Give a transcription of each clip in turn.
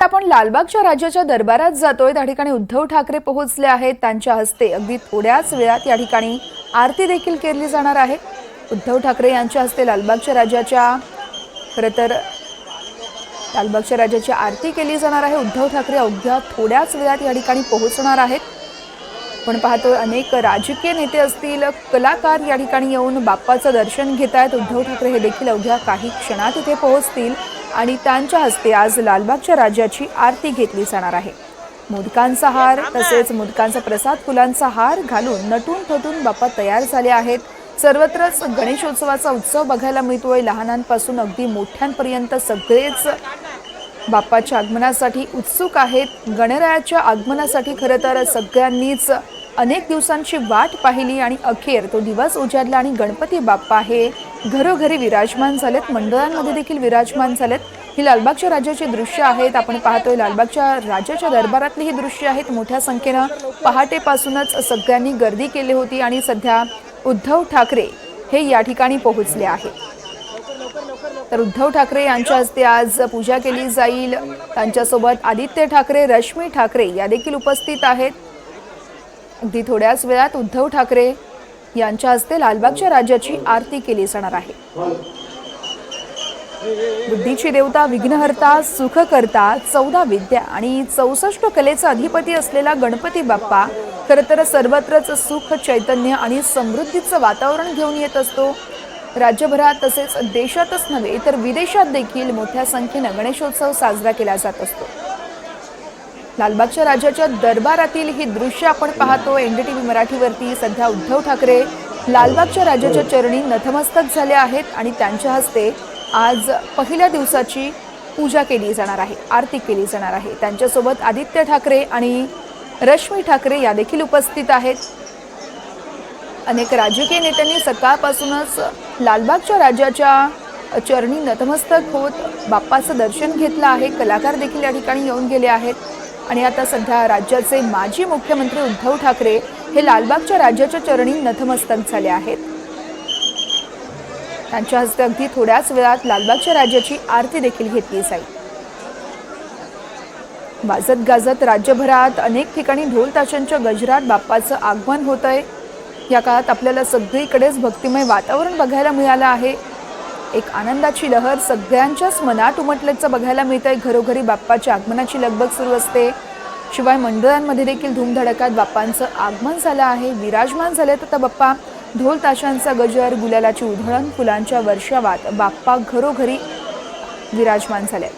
आपण लालबागच्या राज्याच्या दरबारात जातोय. त्या ठिकाणी उद्धव ठाकरे पोहोचले आहेत. त्यांच्या हस्ते अगदी थोड्याच वेळात या ठिकाणी आरती देखील केली जाणार आहे. उद्धव ठाकरे यांच्या हस्ते लालबागच्या राज्याच्या खरं तर लालबागच्या राज्याची आरती केली जाणार आहे. उद्धव ठाकरे अवघ्या थोड्याच वेळात या ठिकाणी पोहोचणार आहेत. पण पाहतोय अनेक राजकीय नेते असतील कलाकार या ठिकाणी येऊन बाप्पाचं दर्शन घेत आहेत उद्धव ठाकरे हे देखील अवघ्या काही क्षणात इथे पोहोचतील. आणि त्यांच्या हस्ते आज लालबागच्या राज्याची आरती घेतली जाणार आहे. मोदकांचा हार तसेच मोदकांचा प्रसाद फुलांचा हार घालून नटून थटून बाप्पा तयार झाले आहेत. सर्वत्रच गणेशोत्सवाचा उत्सव बघायला मिळतोय. लहानांपासून अगदी मोठ्यांपर्यंत सगळेच बाप्पाच्या आगमनासाठी उत्सुक आहेत. गणरायाच्या आगमनासाठी खरं तर सगळ्यांनीच अनेक दिवसांची वाट पाहिली आणि अखेर तो दिवस उजाडला आणि गणपती बाप्पा हे घरोघरी विराजमान झालेत. मंडळांमध्ये देखील विराजमान झालेत. ही लालबागच्या राज्याची दृश्य आहेत. आपण पाहतोय लालबागच्या राजाच्या दरबारातली ही दृश्य आहेत. मोठ्या संख्येनं पहाटेपासूनच सगळ्यांनी गर्दी केली होती आणि सध्या उद्धव ठाकरे हे या ठिकाणी पोहोचले आहेत. तर उद्धव ठाकरे यांच्या हस्ते आज पूजा केली जाईल. त्यांच्यासोबत आदित्य ठाकरे रश्मी ठाकरे या देखील उपस्थित आहेत. अगदी थोड्याच वेळात उद्धव ठाकरे यांच्या हस्ते लालबागच्या राज्याची आरती केली जाणार आहे. बुद्धीची देवता विघ्नहर्ता सुखकर्ता चौदा विद्या आणि चौसष्ट कलेचा अधिपती असलेला गणपती बाप्पा खरं तर सर्वत्रच सुख चैतन्य आणि समृद्धीचं वातावरण घेऊन येत असतो. राज्यभरात तसेच देशातच नव्हे तर विदेशात देखील मोठ्या संख्येनं गणेशोत्सव साजरा केला जात असतो. लालबागच्या राजाच्या दरबारातील ही दृश्य आपण पाहतो. एनडीटीव्ही मराठीवरती सध्या उद्धव ठाकरे लालबागच्या राजाच्या चरणी नतमस्तक झाले आहेत आणि त्यांच्या हस्ते आज पहिल्या दिवसाची पूजा केली जाणार आहे आरती केली जाणार आहे. त्यांच्यासोबत आदित्य ठाकरे आणि रश्मी ठाकरे या देखील उपस्थित आहेत. अनेक राजकीय नेत्यांनी सकाळपासूनच लालबागच्या राजाच्या चरणी नतमस्तक होत बाप्पाचं दर्शन घेतलं आहे. कलाकार देखील या ठिकाणी येऊन गेले आहेत. आणि आता सध्या राज्याचे माजी मुख्यमंत्री उद्धव ठाकरे हे लालबागच्या राज्याच्या चरणी नतमस्तक झाले आहेत. त्यांच्या हस्ते अगदी थोड्याच वेळात लालबागच्या राज्याची आरती देखील घेतली जाईल. वाजत गाजत राज्यभरात अनेक ठिकाणी ढोल ताशांच्या गजरात बाप्पाचं आगमन होत आहे या काळात आपल्याला सगळीकडेच भक्तिमय वातावरण बघायला मिळालं आहे. एक आनंदाची लहर सगळ्यांच्याच मनात उमटल्याचं बघायला मिळतंय. आहे घरोघरी बाप्पाच्या आगमनाची लगबग सुरू असते. शिवाय मंडळांमध्ये देखील धूमधडकात बाप्पांचं आगमन झालं आहे. विराजमान झाले तर बाप्पा. ढोल ताशांचा गजर गुलालाची उधळण फुलांच्या वर्षावात बाप्पा घरोघरी विराजमान झाले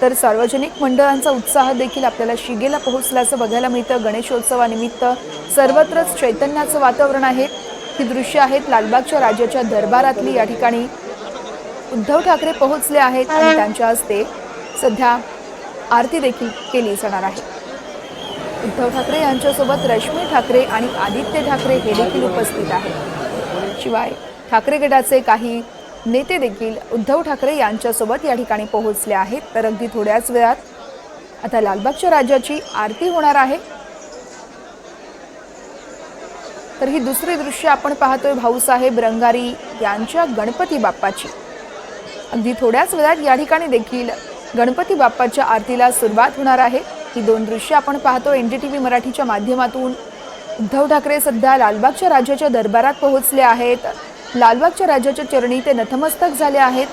तर सार्वजनिक मंडळांचा उत्साह देखील आपल्याला शिगेला पोहोचल्याचं बघायला मिळतं. गणेशोत्सवानिमित्त सर्वत्रच चैतन्याचं वातावरण आहे. ही दृश्य आहेत लालबागच्या राज्याच्या दरबारातली. या ठिकाणी उद्धव ठाकरे पोहोचले आहेत आणि त्यांच्या हस्ते सध्या आरती देखील केली जाणार आहे. उद्धव ठाकरे यांच्यासोबत रश्मी ठाकरे आणि आदित्य ठाकरे हे देखील उपस्थित आहेत. शिवाय ठाकरे गटाचे काही नेते देखील उद्धव ठाकरे यांच्यासोबत या ठिकाणी पोहोचले आहेत. तर अगदी थोड्याच वेळात आता लालबागच्या राज्याची आरती होणार आहे. तर ही दुसरी दृश्य आपण पाहतोय भाऊसाहेब रंगारी यांच्या गणपती बाप्पाची. अगदी थोड्याच वेळात या ठिकाणी देखील गणपती बाप्पाच्या आरतीला सुरुवात होणार आहे. ही दोन दृश्य आपण पाहतो. एन डी टी व्ही मराठीच्या माध्यमातून उद्धव ठाकरे सध्या लालबागच्या राज्याच्या दरबारात पोहोचले आहेत. लालबागच्या राज्याच्या चरणी ते नतमस्तक झाले आहेत.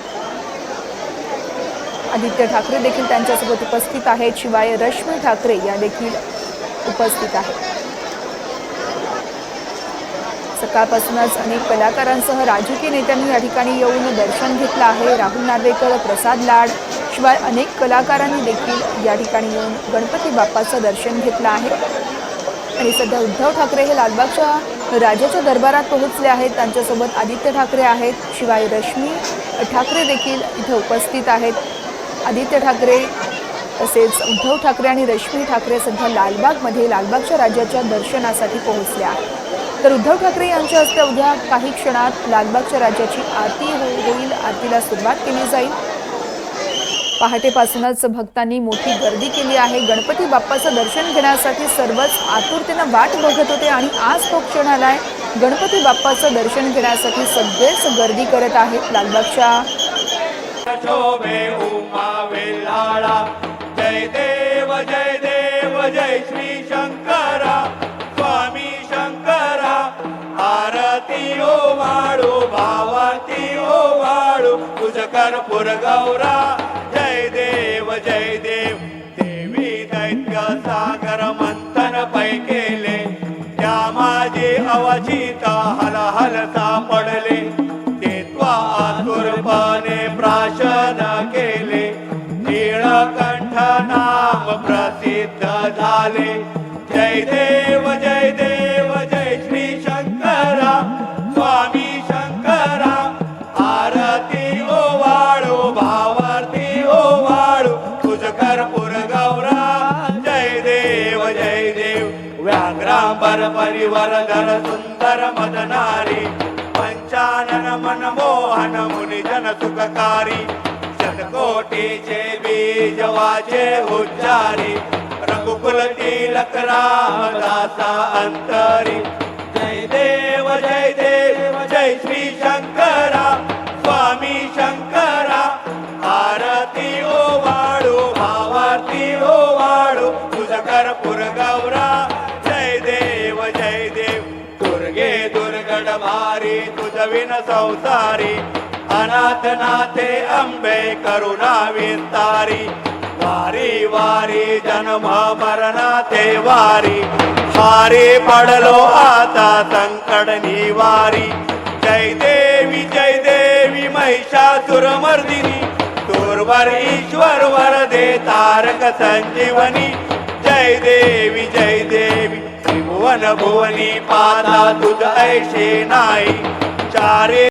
आदित्य ठाकरे देखील त्यांच्यासोबत उपस्थित आहेत. शिवाय रश्मी ठाकरे या देखील उपस्थित आहेत. सकाळपासूनच अनेक कलाकारांसह राजकीय नेत्यांनी या ठिकाणी येऊन दर्शन घेतलं आहे. राहुल नार्वेकर प्रसाद लाड शिवाय अनेक कलाकारांनी देखील या ठिकाणी येऊन गणपती बाप्पाचं दर्शन घेतलं आहे. आणि सध्या उद्धव ठाकरे हे लालबागच्या राजाच्या दरबारात पोहोचले आहेत. त्यांच्यासोबत आदित्य ठाकरे आहेत. शिवाय रश्मी ठाकरे देखील इथं उपस्थित आहेत. आदित्य ठाकरे तसेच उद्धव ठाकरे आणि रश्मी ठाकरे सध्या लालबागमध्ये लालबागच्या राज्याच्या दर्शनासाठी पोहोचले आहेत. तर उद्धव ठाकरे यांच्या हस्ते उद्या काही क्षणात लालबागच्या राज्याची आरती हो-, होईल आरतीला सुरुवात केली जाईल. पहाटेपासूनच भक्तांनी मोठी गर्दी केली आहे. गणपती बाप्पाचं दर्शन घेण्यासाठी सर्वच आतुरतेनं वाट बघत होते आणि आज तो क्षण आलाय. गणपती बाप्पाचं दर्शन घेण्यासाठी सगळेच गर्दी करत आहेत लालबागच्या तुझ कर्पूर गौरा. जय देव जय देव. देवी दैत्य सागर मंथन पै केले. त्या माझे अवचिता हल हल सापडले. ते त्वा आतुरपणे प्राशन केले. नीळकंठ नाम प्रसिद्ध झाले. जय देव కమల పరివరధర సుందర మదనారి పంచానన మనమోహన ముని జన సుఖకారి శతకోటి చే బీజవాచే ఉచ్చారి రఘుకుల తీలక రామదాస అంతరి. జయ దేవ జయ దేవ జయ శ్రీ శంకర స్వామి శంకర హారతి ఓ వాడు భావార్తి ఓ వాడు సుధకర పురగవ तुझ विन संसारी अनाथ नाथे अंबे करुणा विस्तारी वारी वारी जन्म मरणाथे वारी हारी पडलो आता संकट निवारी जय देवी जय देवी महिषासुर मर्दिनी दूरवर ईश्वर वर दे तारक संजीवनी जय देवी जय देवी त्रिभुवन भुवनी पादा तुझ ऐशे नाही Got it.